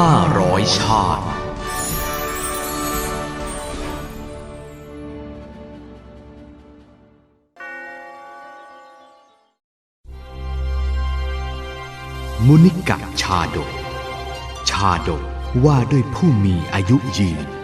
ห้าร้อยชาติ มุนิกะชาดก ชาดกว่าด้วยผู้มีอายุยืน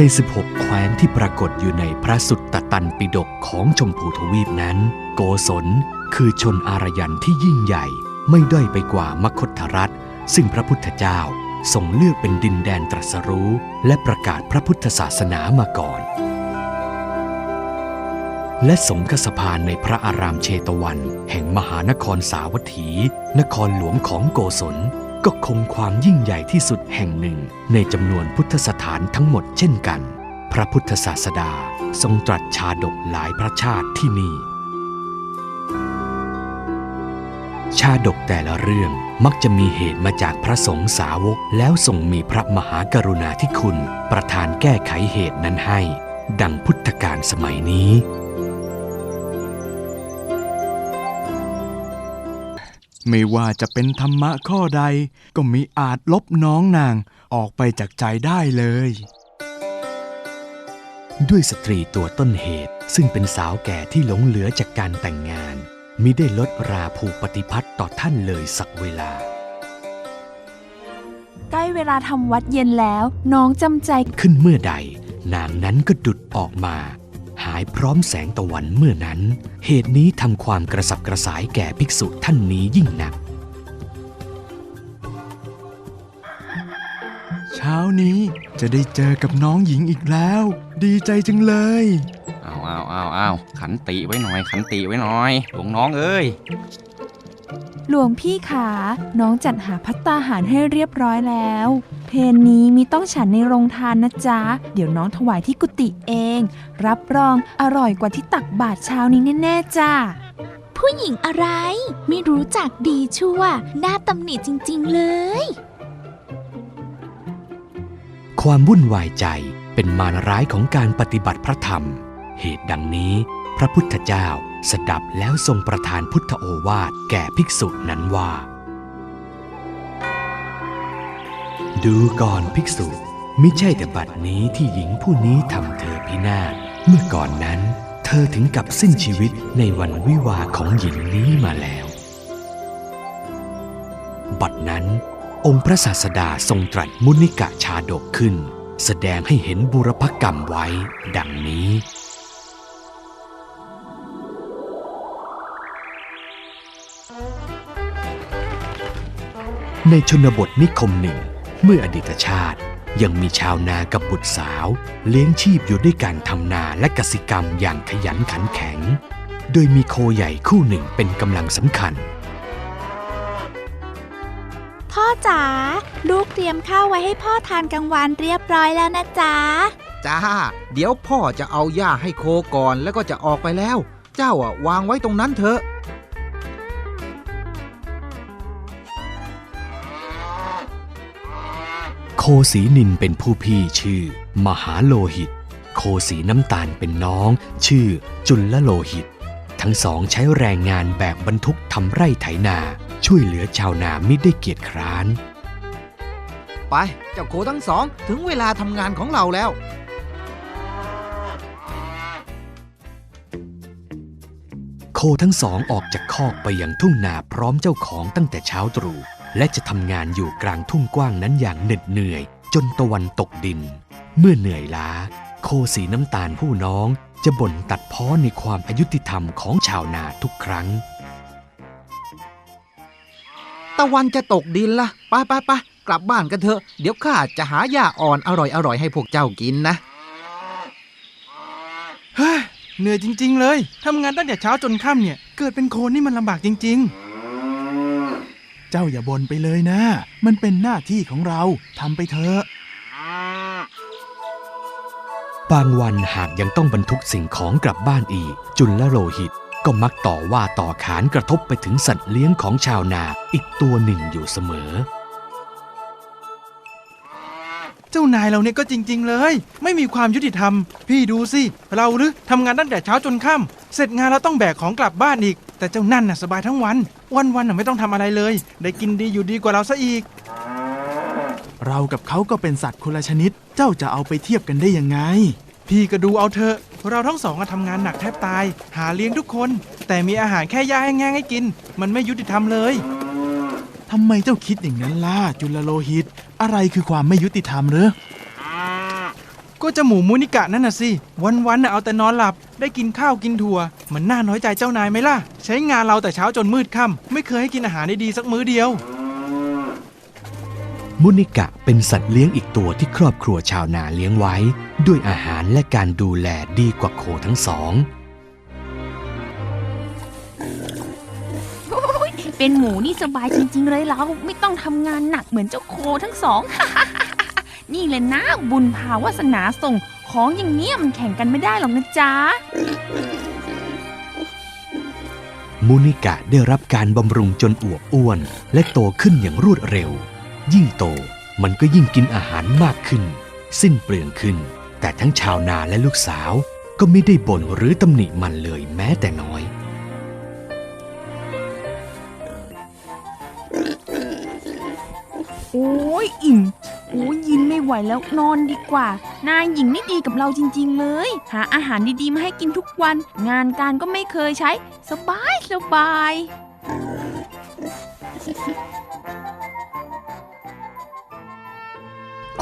ใน 16 แคว้นที่ปรากฏอยู่ในพระสุตตตันปิฎกของชมพูทวีปนั้น โกศลคือชนอารยันที่ยิ่งใหญ่ไม่ด้อยไปกว่ามคธรัฐ ซึ่งพระพุทธเจ้าทรงเลือกเป็นดินแดนตรัสรู้ และประกาศพระพุทธศาสนามาก่อน และสงฆสภานในพระอารามเชตวัน แห่งมหานครสาวัตถี นครหลวงของโกศล ก็คงความยิ่งใหญ่ที่สุดแห่งหนึ่งในจำนวนพุทธสถานทั้งหมดเช่นกัน พระพุทธศาสดาทรงตรัสชาดกหลายพระชาติที่นี่ ชาดกแต่ละเรื่องมักจะมีเหตุมาจากพระสงฆ์สาวกแล้วทรงมีพระมหากรุณาธิคุณ ประทานแก้ไขเหตุนั้นให้ ดังพุทธกาลสมัยนี้ ไม่ว่าจะเป็นธรรมะข้อใด ก็มีอาจลบน้องนางออกไปจากใจได้เลย ด้วยสตรีตัวต้นเหตุซึ่งเป็นสาวแก่ที่หลงเหลือจากการแต่งงานมิได้ลดราผูกปฏิพัตต่อท่านเลยสักเวลา ใกล้เวลาทำวัดเย็นแล้ว น้องจำใจขึ้นเมื่อใด นางนั้นก็ดุดออกมา หายพร้อมแสงตะวันเมื่อนั้น เหตุนี้ทำความกระสับกระสายแก่ภิกษุท่านนี้ยิ่งนัก เช้านี้จะได้เจอกับน้องหญิงอีกแล้ว ดีใจจังเลย เอาเอาเอาเอาขันติไว้หน่อย ขันติไว้หน่อยหลวงน้องเอ้ย หลวงพี่ขาน้องจัดหาพัตตาหารให้เรียบร้อยแล้ว เพนนี้มีต้องฉันในโรงทานนะจ๊ะ เดี๋ยวน้องถวายที่กุฏิเอง รับรองอร่อยกว่าที่ตักบาทเช้านี้แน่ๆจ้าผู้หญิงอะไร ไม่รู้จักดีชั่วหน้าตำหนิจริง ๆ เลย ความวุ่นวายใจเป็นมารร้ายของการปฏิบัติพระธรรม เหตุดังนี้ พระพุทธเจ้าสดับแล้วทรงประทานพุทธโอวาทแก่ภิกษุนั้นว่า ดูก่อนภิกษุมิใช่แต่บัดนี้ที่หญิงผู้นี้ทำเธอพินาศเมื่อก่อนนั้น เธอถึงกับสิ้นชีวิตในวันวิวาของหญิงนี้มาแล้ว บัดนั้น องค์พระศาสดาทรงตรัสมุนิกะชาดกขึ้น แสดงให้เห็นบุรพกรรมไว้ ดังนี้ ในชนบทนิคมหนึ่ง เมื่ออดีตชาติ ยังมีชาวนากับบุตรสาว เลี้ยงชีพอยู่ด้วยการทำนาและกสิกรรมอย่างขยันขันแข็ง โดยมีโคใหญ่คู่หนึ่งเป็นกำลังสำคัญ พ่อจ๋าลูกเตรียมข้าวไว้ให้พ่อทานกลางวันเรียบร้อยแล้วนะจ๊ะจ้า เดี๋ยวพ่อจะเอาหญ้าให้โคก่อนแล้วก็จะออกไปแล้ว เจ้าอะวางไว้ตรงนั้นเถอะ สีนินเป็นผู้พี่ชื่อ มหาโลหิต โคสีน้ำตาลเป็นน้อง ชื่อ จุลโลหิต ทั้งสองใช้แรงงานแบกบรรทุกทำไร่ไถนา ช่วยเหลือชาวนามิได้เกียจคร้าน ไป เจ้าโคทั้งสอง ถึงเวลาทำงานของเราแล้ว โคทั้งสองออกจากคอกไปยังทุ่งนาพร้อมเจ้าของตั้งแต่เช้าตรู่ และจะทำงานอยู่กลางทุ่งกว้างนั้นอย่างเหน็ดเหนื่อย จนตะวันตกดิน เมื่อเหนื่อยล้า โคสีน้ำตาลผู้น้องจะบ่นตัดพ้อในความอายุติธรรมของชาวนาทุกครั้ง ตะวันจะตกดินละไปไปไปกลับบ้านกันเถอะ เดี๋ยวข้าจะหาหญ้าอ่อนอร่อยอร่อยๆให้พวกเจ้ากินนะเฮ้ยเหนื่อยจริง ๆ เลยทำงานตั้งแต่เช้าจนค่ำเนี่ย เกิดเป็นโคนนี่มันลำบากจริง ๆ เจ้าอย่าบ่นไปเลยนะ มันเป็นหน้าที่ของเราทำไปเถอะ บางวันหากยังต้องบรรทุกสิ่งของกลับบ้านอีก จุลโลหิตก็มักต่อว่าต่อขานกระทบไปถึงสัตว์เลี้ยงของชาวนาอีกตัวหนึ่งอยู่เสมอ เจ้านายเราเนี่ยก็จริง ๆ เลย ไม่มีความยุติธรรม พี่ดูสิ เราหรือทำงานตั้งแต่เช้าจนค่ำเสร็จงานเราต้องแบกของกลับบ้านอีก แต่เจ้านั่นน่ะสบายทั้งวัน วันๆน่ะไม่ต้องทำอะไรเลย ได้กินดีอยู่ดีกว่าเราซะอีก เรากับเขาก็เป็นสัตว์คนละชนิด เจ้าจะเอาไปเทียบกันได้ยังไง พี่ก็ดูเอาเถอะ เราทั้งสองอะทำงานหนักแทบตาย หาเลี้ยงทุกคน แต่มีอาหารแค่ย่าแห้งๆให้กิน มันไม่ยุติธรรมเลย ทำไมเจ้าคิดอย่างนั้นล่ะจุลโลหิต อะไรคือความไม่ยุติธรรมเหรอ ก็เจะหมูมูนิกะนั่นน่ะสิ วันๆน่ะเอาแต่นอนหลับ ได้กินข้าวกินถั่ว มันน่าน้อยใจเจ้านายไหมล่ะ ใช้งานเราแต่เช้าจนมืดค่ำไม่เคยให้กินอาหารดีๆสักมื้อเดียว มุนิกะเป็นสัตว์เลี้ยงอีกตัวที่ครอบครัวชาวนาเลี้ยงไว้ ด้วยอาหารและการดูแลดีกว่าโคทั้งสอง เป็นหมูนี่สบายจริง ๆ เลยเราไม่ต้องทำงานหนักเหมือนเจ้าโคทั้งสอง นี่เลยนะบุญพาวาสนาส่งของอย่างเนี้ยมันแข่งกันไม่ได้หรอกนะจ๊ะมุนิกะได้รับการบำรุงจนอวบอ้วน และโตขึ้นอย่างรวดเร็ว ยิ่งโตมันก็ยิ่งกินอาหารมากขึ้น สิ้นเปลืองขึ้น แต่ทั้งชาวนาและลูกสาวก็ไม่ได้บ่นหรือตำหนิมันเลยแม้แต่น้อย โอ้ยอิ่ม โอ้ยินไม่ไหวแล้วนอนดีกว่า นายหญิงนี่ดีกับเราจริง ๆ เลย หาอาหารดีๆ มาให้กินทุกวัน งานการก็ไม่เคยใช้ สบายสบาย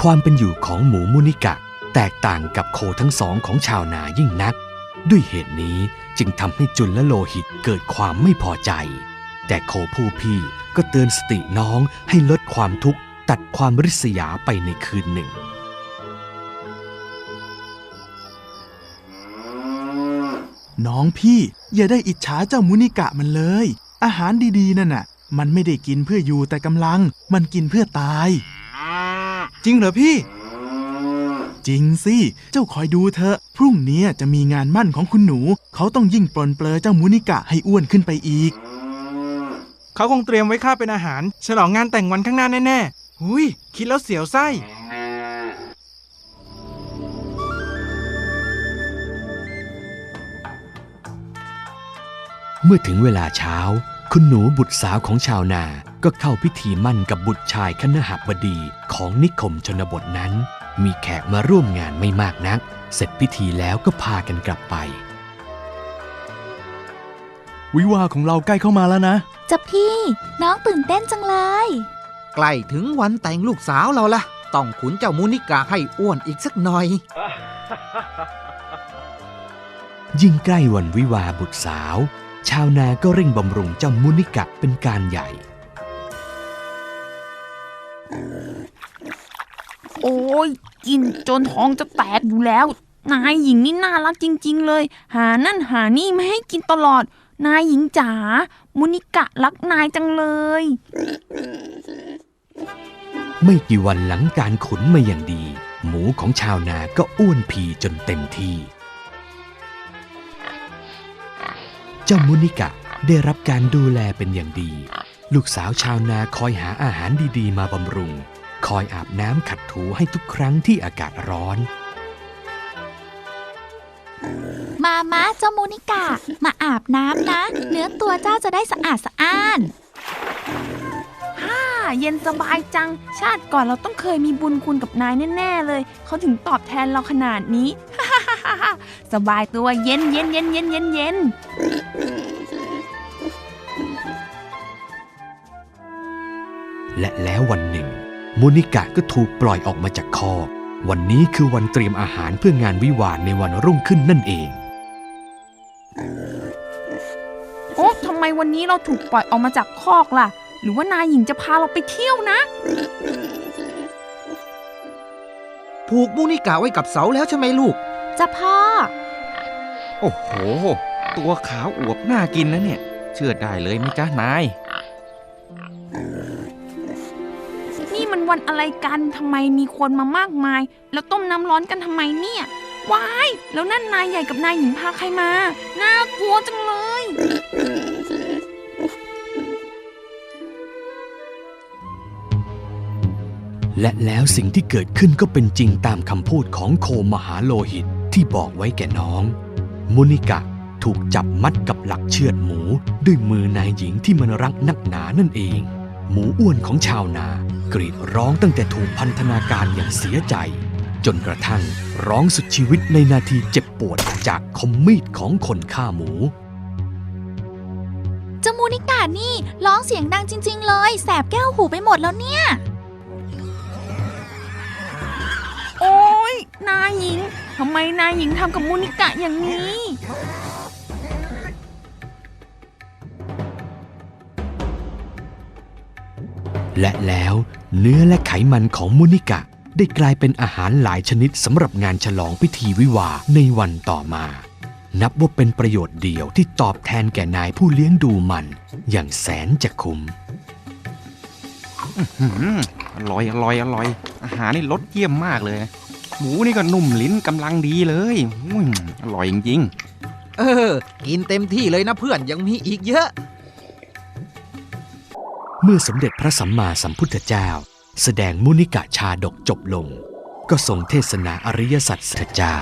ความเป็นอยู่ของหมูมุนิกะ แตกต่างกับโคทั้งสองของชาวนายิ่งนัก ด้วยเหตุนี้จึงทำให้จุลและโลหิตเกิดความไม่พอใจ แต่โคผู้พี่ก็เตือนสติน้องให้ลดความทุกข์ ตัดความริษยาไปในคืนหนึ่ง น้องพี่อย่าได้อิจฉาเจ้ามุนิกะมันเลย อาหารดีๆนั่นน่ะ มันไม่ได้กินเพื่ออยู่แต่กำลัง มันกินเพื่อตาย จริงเหรอพี่ จริงสิ เจ้าคอยดูเถอะพรุ่งนี้จะมีงานมั่นของคุณหนู เขาต้องยิ่งปลนเปลือเจ้ามุนิกะให้อ้วนขึ้นไปอีกเขาคงเตรียมไว้ข้าเป็นอาหาร ฉลองงานแต่งวันข้างหน้าแน่ๆ หุยคิดแล้วเสียวไส้ เมื่อถึงเวลาเช้า คุณหนูบุตรสาวของชาวนาก็เข้าพิธีมั่นกับบุตรชายคณหบดีของนิคมชนบทนั้น มีแขกมาร่วมงานไม่มากนัก เสร็จพิธีแล้วก็พากันกลับไป วิวาห์ของเราใกล้เข้ามาแล้วนะ จะพี่ น้องตื่นเต้นจังเลย ใกล้ถึงวันแต่งลูกสาวเราละต้องขุนเจ้ามูนิกาให้อ้วนอีกสักหน่อย ยิ่งใกล้วันวิวาห์บุตรสาว ชาวนาก็เร่งบำรุงเจ้ามุนิกะเป็นการใหญ่ โอ้ยกินจนท้องจะแตกอยู่แล้ว นายหญิงนี่น่ารักจริง ๆ เลย หานั่นหานี่ไม่ให้กินตลอด นายหญิงจ๋ามุนิกะรักนายจังเลย ไม่กี่วันหลังการขุนมาอย่างดี หมูของชาวนาก็อ้วนพีจนเต็มที่ เจ้ามุนิกะได้รับการดูแลเป็นอย่างดี ลูกสาวชาวนาคอยหาอาหารดีๆ มาบำรุง คอยอาบน้ำขัดถูให้ทุกครั้งที่อากาศร้อน มามาเจ้ามูนิกะ มาอาบน้ำนะ เนื้อตัวเจ้าจะได้สะอาดสะอ้าน เย็นสบายจัง ชาติก่อนเราต้องเคยมีบุญคุณกับนายแน่ๆเลย เขาถึงตอบแทนเราขนาดนี้ สบายตัวเย็นเย็นเย็นเย็นเย็นเย็นและแล้ววันหนึ่งมุนิกะก็ถูกปล่อยออกมาจากคอกวันนี้คือวันเตรียมอาหารเพื่องานวิวาห์ในวันรุ่งขึ้นนั่นเอง โอ้ทำไมวันนี้เราถูกปล่อยออกมาจากคอกล่ะห รือว่านายหญิงจะพาเราไปเที่ยวนะ ผูกมูนิกาไว้กับเสาแล้วใช่ไหมลูก จะพ่อ โอ้โห ตัวขาวอวบน่ากินนะเนี่ย เชื่อได้เลยไหมจ๊ะนาย นี่มันวันอะไรกันทำไมมีคนมามากมาย แล้วต้มน้ำร้อนกันทำไมเนี่ยว้าย แล้วนั่นนายใหญ่กับนายหญิงพาใครมา น่ากลัวจังเลย และแล้วสิ่งที่เกิดขึ้นก็เป็นจริงตามคำพูดของโคมหาโลหิตที่บอกไว้แก่น้อง มุนิกะถูกจับมัดกับหลักเชือดหมูด้วยมือนายหญิงที่มันรักนักหนานั่นเอง หมูอ้วนของชาวนากรีดร้องตั้งแต่ถูกพันธนาการอย่างเสียใจ จนกระทั่งร้องสุดชีวิตในนาทีเจ็บปวดจากคมมีดของคนฆ่าหมูจมูนิกานี่ร้องเสียงดังจริง ๆ เลย แสบแก้วหูไปหมดแล้วเนี่ย ยนายหญิงทำไมนายหญิงทำกับมูนิกะอย่างนี้และแล้วเนื้อและไขมันของมุนิกะ ได้กลายเป็นอาหารหลายชนิดสำหรับงานฉลองพิธีวิวาห์ในวันต่อมา นับว่าเป็นประโยชน์เดียวที่ตอบแทนแก่นายผู้เลี้ยงดูมัน อย่างแสนจะคุ้มหืมอร่อยอร่อยอร่อย อาหารนี่รสเยี่ยมมากเลย หมูนี่ก็นุ่มลิ้นกำลังดีเลยอุ้ยอร่อยจริงเออ กินเต็มที่เลยนะเพื่อนยังมีอีกเยอะ เมื่อสมเด็จพระสัมมาสัมพุทธเจ้า แสดงมุนิกะชาดกจบลง ก็ทรงเทศนาอริยสัจเสด็จเจ้า